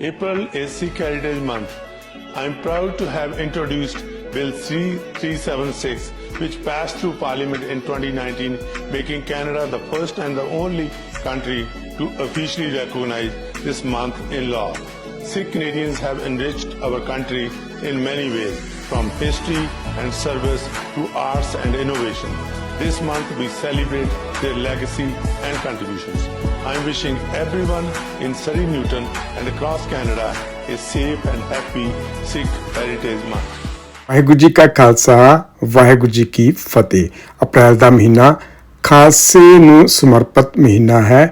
April is Sikh Heritage Month. I am proud to have introduced Bill 3376, which passed through Parliament in 2019, making Canada the first and the only country to officially recognize this month in law. Sikh Canadians have enriched our country in many ways, from history and service to arts and innovation. This month we celebrate their legacy and contributions. I am wishing everyone in Surrey Newton and across Canada a safe and happy Sikh Heritage Month. Waheguru ji ਕਾ ਖਾਲਸਾ ਵਾਹਿਗੁਰੂ ਜੀ ਕੀ ਫਤਿਹ ਅਪ੍ਰੈਲ ਦਾ ਮਹੀਨਾ ਖਾਲਸੇ ਨੂੰ ਸਮਰਪਿਤ ਮਹੀਨਾ ਹੈ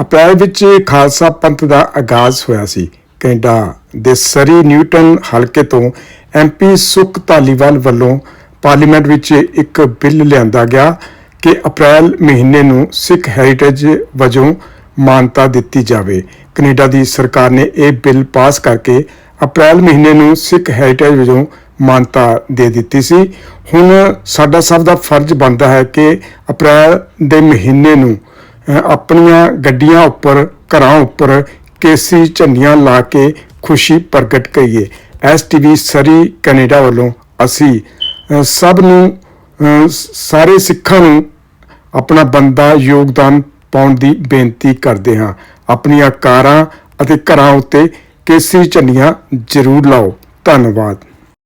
ਅਪ੍ਰੈਲ ਵਿੱਚ ਖਾਲਸਾ ਪੰਥ ਦਾ ਆਗਾਜ਼ ਹੋਇਆ ਸੀ ਕੈਨੇਡਾ ਦੇ ਸਰੀ ਨਿਊਟਨ ਹਲਕੇ ਤੋਂ ਐਮਪੀ ਸੁਖ ਧਾਲੀਵਾਲ ਵੱਲੋਂ ਪਾਰਲੀਮੈਂਟ ਵਿੱਚ ਇੱਕ ਬਿੱਲ ਲਿਆਂਦਾ ਗਿਆ ਕਿ ਅਪ੍ਰੈਲ ਮਹੀਨੇ ਨੂੰ ਸਿੱਖ ਹੈਰੀਟੇਜ ਵਜੋਂ ਮਾਨਤਾ ਦਿੱਤੀ ਜਾਵੇ। ਕੈਨੇਡਾ ਦੀ ਸਰਕਾਰ ਨੇ ਇਹ ਬਿੱਲ ਪਾਸ ਕਰਕੇ ਅਪ੍ਰੈਲ ਮਹੀਨੇ ਨੂੰ ਸਿੱਖ ਹੈਰੀਟੇਜ ਵਜੋਂ ਮਾਨਤਾ ਦੇ ਦਿੱਤੀ ਸੀ। ਹੁਣ ਸਾਡਾ ਸਭ ਦਾ ਫਰਜ਼ ਬਣਦਾ ਹੈ ਕਿ ਅਪ੍ਰੈਲ ਦੇ ਮਹੀਨੇ ਨੂੰ ਆਪਣੀਆਂ ਗੱਡੀਆਂ ਉੱਪਰ, ਘਰਾਂ ਉੱਪਰ ਕੇਸੀ ਝੰਡੀਆਂ ਲਾ ਕੇ ਖੁਸ਼ੀ ਪ੍ਰਗਟ ਕਰੀਏ। ਐਸਟੀਵੀ ਸਰੀ ਕੈਨੇਡਾ ਵੱਲੋਂ ਅਸੀਂ ਸਭ ਨੂੰ ਸਾਰੇ ਸਿੱਖਾਂ ਨੂੰ ਆਪਣਾ ਬੰਦਾ ਯੋਗਦਾਨ ਪਾਉਣ ਦੀ ਬੇਨਤੀ ਕਰਦੇ ਹਾਂ। ਆਪਣੀਆਂ ਕਾਰਾਂ ਅਤੇ ਘਰਾਂ ਉੱਤੇ ਕੇਸਰੀ ਝੰਡੀਆਂ ਜ਼ਰੂਰ ਲਾਓ। ਧੰਨਵਾਦ।